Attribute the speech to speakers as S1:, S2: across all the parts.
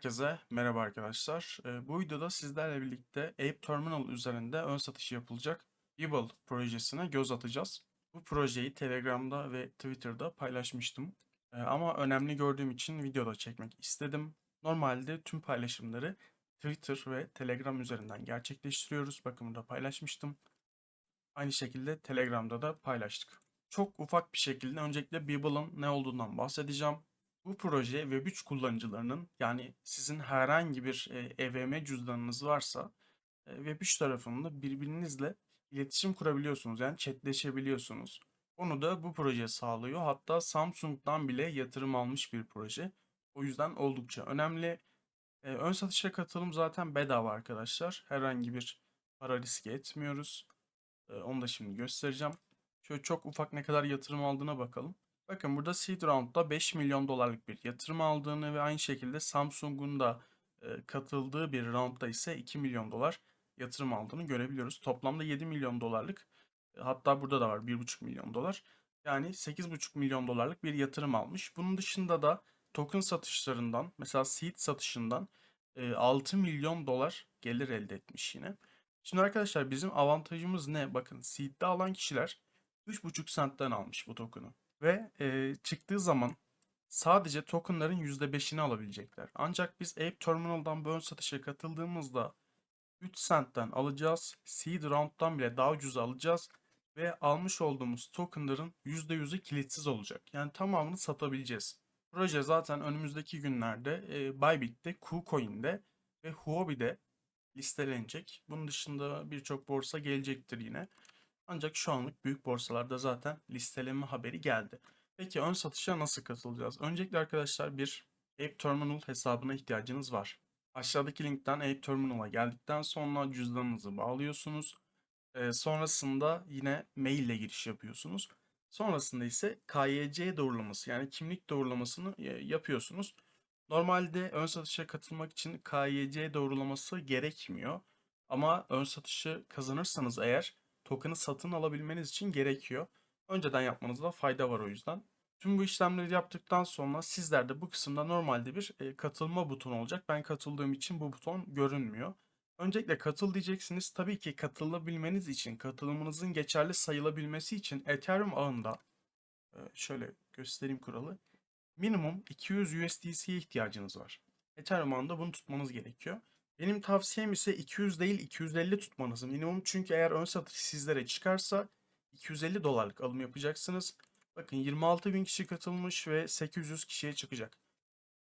S1: Herkese merhaba arkadaşlar. Ee, bu videoda sizlerle birlikte Ape Terminal üzerinde ön satışı yapılacak Beeble projesine göz atacağız. Bu projeyi Telegram'da ve Twitter'da paylaşmıştım. Ee, ama önemli gördüğüm için videoda çekmek istedim. Normalde tüm paylaşımları Twitter ve Telegram üzerinden gerçekleştiriyoruz. Bakın burada paylaşmıştım. Aynı şekilde Telegram'da da paylaştık. Çok ufak bir şekilde öncelikle Beeble'ın ne olduğundan bahsedeceğim. Bu proje Web3 kullanıcılarının yani sizin herhangi bir e, EVM cüzdanınız varsa e, Web3 tarafında birbirinizle iletişim kurabiliyorsunuz. Yani chatleşebiliyorsunuz. Onu da bu proje sağlıyor. Hatta Samsung'dan bile yatırım almış bir proje. O yüzden oldukça önemli. E, ön satışa katılım zaten bedava arkadaşlar. Herhangi bir para riski etmiyoruz. E, onu da şimdi göstereceğim. Şöyle çok ufak ne kadar yatırım aldığına bakalım. Bakın burada Seed Round'da 5 milyon dolarlık bir yatırım aldığını ve aynı şekilde Samsung'un da e, katıldığı bir roundda ise 2 milyon dolar yatırım aldığını görebiliyoruz. Toplamda 7 milyon dolarlık e, hatta burada da var 1,5 milyon dolar. Yani 8,5 milyon dolarlık bir yatırım almış. Bunun dışında da token satışlarından mesela seed satışından e, 6 milyon dolar gelir elde etmiş yine. Şimdi arkadaşlar bizim avantajımız ne? Bakın seed'de alan kişiler 3,5 centten almış bu token'ı. Ve e, çıktığı zaman sadece tokenların %5'ini alabilecekler. Ancak biz Ape Terminal'dan bu ön satışa katıldığımızda 3 centten alacağız. Seed Round'dan bile daha ucuz alacağız. Ve almış olduğumuz tokenların %100'ü kilitsiz olacak. Yani tamamını satabileceğiz. Proje zaten önümüzdeki günlerde e, Bybit'te, KuCoin'de ve Huobi'de listelenecek. Bunun dışında birçok borsa gelecektir yine. Ancak şu anlık büyük borsalarda zaten listeleme haberi geldi. Peki ön satışa nasıl katılacağız? Öncelikle arkadaşlar bir Ape Terminal hesabına ihtiyacınız var. Aşağıdaki linkten Ape Terminal'a geldikten sonra cüzdanınızı bağlıyorsunuz. Ee, sonrasında yine mail ile giriş yapıyorsunuz. Sonrasında ise KYC doğrulaması yani kimlik doğrulamasını e, yapıyorsunuz. Normalde ön satışa katılmak için KYC doğrulaması gerekmiyor. Ama ön satışı kazanırsanız eğer token'ı satın alabilmeniz için gerekiyor. Önceden yapmanızda fayda var o yüzden. Tüm bu işlemleri yaptıktan sonra sizlerde bu kısımda normalde bir e, katılma butonu olacak. Ben katıldığım için bu buton görünmüyor. Öncelikle katıl diyeceksiniz. Tabii ki katılabilmeniz için, katılımınızın geçerli sayılabilmesi için Ethereum ağında e, şöyle göstereyim kuralı. Minimum 200 USDC'ye ihtiyacınız var. Ethereum ağında bunu tutmanız gerekiyor. Benim tavsiyem ise 200 değil 250 tutmanız minimum. Çünkü eğer ön satış sizlere çıkarsa 250 dolarlık alım yapacaksınız. Bakın 26 bin kişi katılmış ve 800 kişiye çıkacak.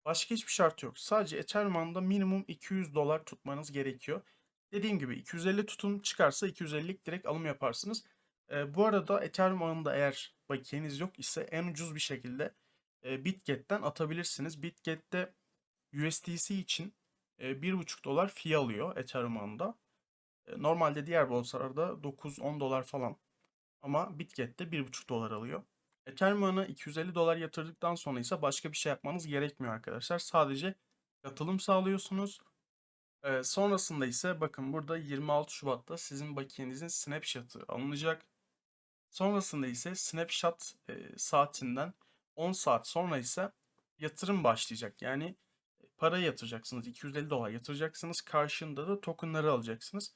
S1: Başka hiçbir şart yok. Sadece Ethereum'da minimum 200 dolar tutmanız gerekiyor. Dediğim gibi 250 tutun çıkarsa 250'lik direkt alım yaparsınız. Ee, bu arada Ethereum ağında eğer bakiyeniz yok ise en ucuz bir şekilde e, Bitget'ten atabilirsiniz. Bitget'te USDC için e, 1,5 dolar fee alıyor Ethereum ağında. Normalde diğer borsalarda 9-10 dolar falan. Ama Bitget'te 1,5 dolar alıyor. Ethereum ağına 250 dolar yatırdıktan sonra ise başka bir şey yapmanız gerekmiyor arkadaşlar. Sadece katılım sağlıyorsunuz. Sonrasında ise bakın burada 26 Şubat'ta sizin bakiyenizin snapshot'ı alınacak. Sonrasında ise snapshot saatinden 10 saat sonra ise yatırım başlayacak. Yani para yatıracaksınız. 250 dolar yatıracaksınız. Karşında da tokenları alacaksınız.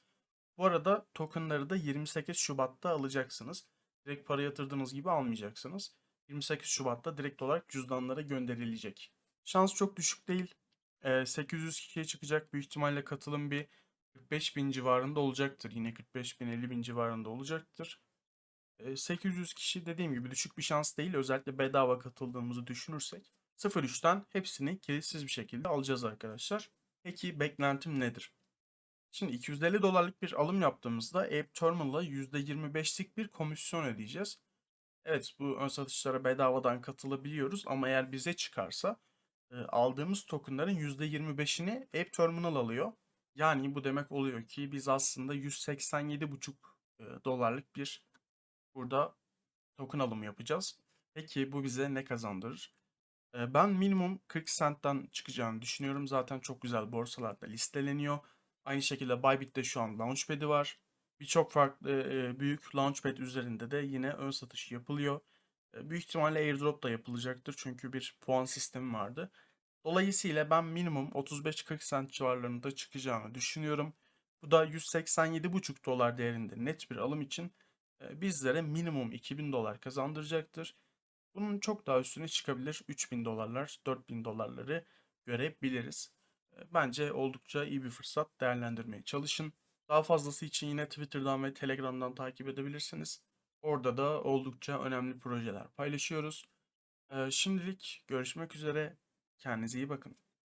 S1: Bu arada tokenları da 28 Şubat'ta alacaksınız. Direkt para yatırdığınız gibi almayacaksınız. 28 Şubat'ta direkt olarak cüzdanlara gönderilecek. Şans çok düşük değil. Ee, 800 kişiye çıkacak. Büyük ihtimalle katılım bir 45 bin civarında olacaktır. Yine 45 bin 50 bin civarında olacaktır. Ee, 800 kişi dediğim gibi düşük bir şans değil. Özellikle bedava katıldığımızı düşünürsek. 0.3'ten hepsini kilitsiz bir şekilde alacağız arkadaşlar. Peki beklentim nedir? Şimdi 250 dolarlık bir alım yaptığımızda Ape Terminal'a %25'lik bir komisyon ödeyeceğiz. Evet bu ön satışlara bedavadan katılabiliyoruz ama eğer bize çıkarsa e, aldığımız tokenların %25'ini Ape Terminal alıyor. Yani bu demek oluyor ki biz aslında 187,5 e, dolarlık bir burada token alımı yapacağız. Peki bu bize ne kazandırır? Ben minimum 40 centten çıkacağını düşünüyorum. Zaten çok güzel borsalarda listeleniyor. Aynı şekilde Bybit'te şu an Launchpad'i var. Birçok farklı büyük Launchpad üzerinde de yine ön satış yapılıyor. Büyük ihtimalle airdrop da yapılacaktır çünkü bir puan sistemi vardı. Dolayısıyla ben minimum 35-40 sent civarlarında çıkacağını düşünüyorum. Bu da 187,5 dolar değerinde net bir alım için bizlere minimum 2000 dolar kazandıracaktır. Bunun çok daha üstüne çıkabilir. 3000 dolarlar, 4000 dolarları görebiliriz. E, Bence oldukça iyi bir fırsat değerlendirmeye çalışın. Daha fazlası için yine Twitter'dan ve Telegram'dan takip edebilirsiniz. Orada da oldukça önemli projeler paylaşıyoruz. E, Şimdilik görüşmek üzere. Kendinize iyi bakın.